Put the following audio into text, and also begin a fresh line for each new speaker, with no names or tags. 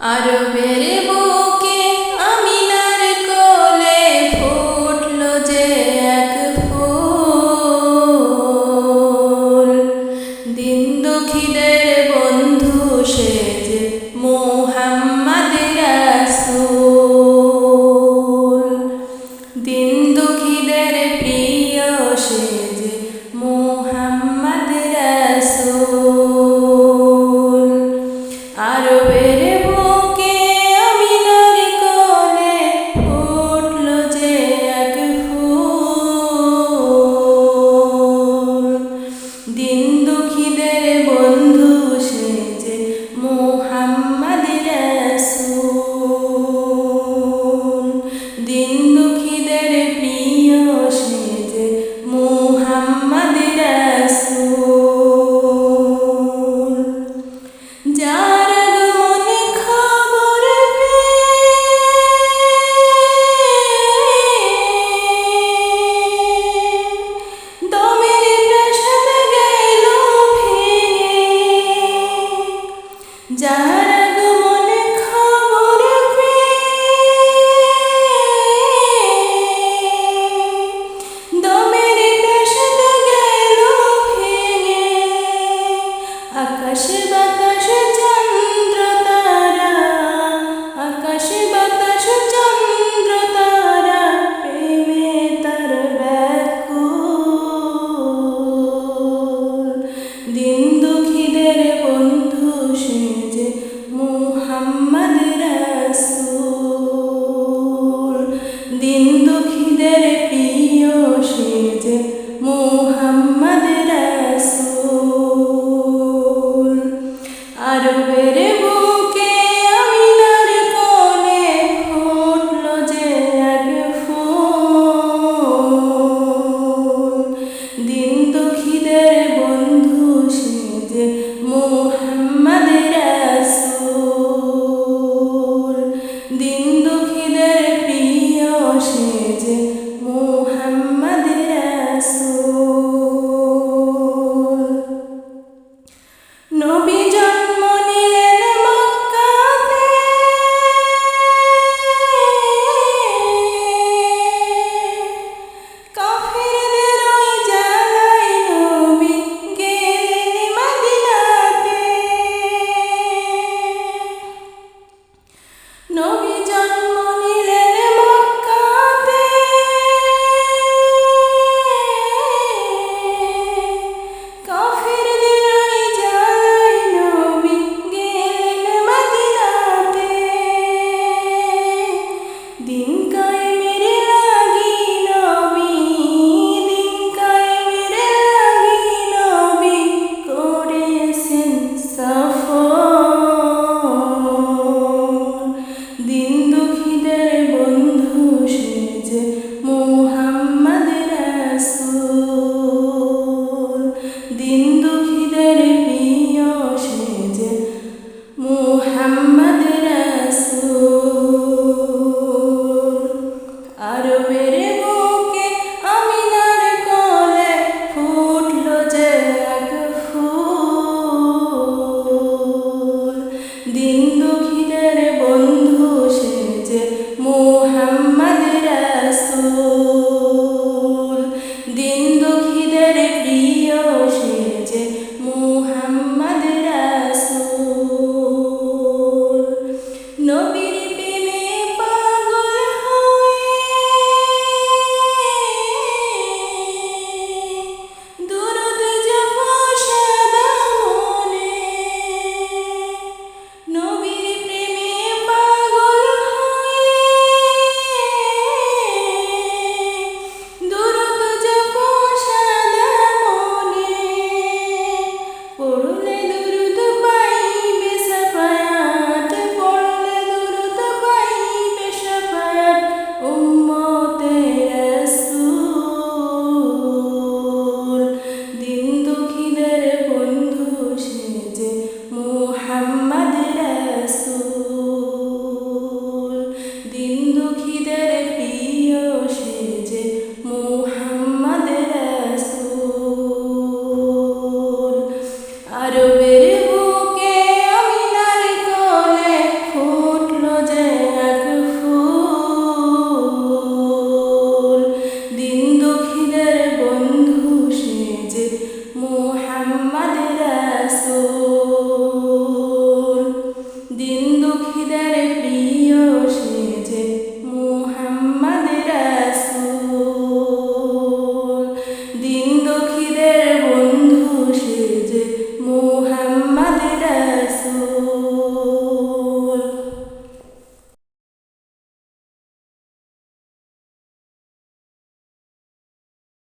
আরবের বুকে আমিনার কোলে ফুটল যে এক ফুল। দিন দুঃখীদের বন্ধু সে যে মোহাম্মদ দিন দুঃখীদের প্রিয় সে যার দিন দুঃখীদের প্রিয় সে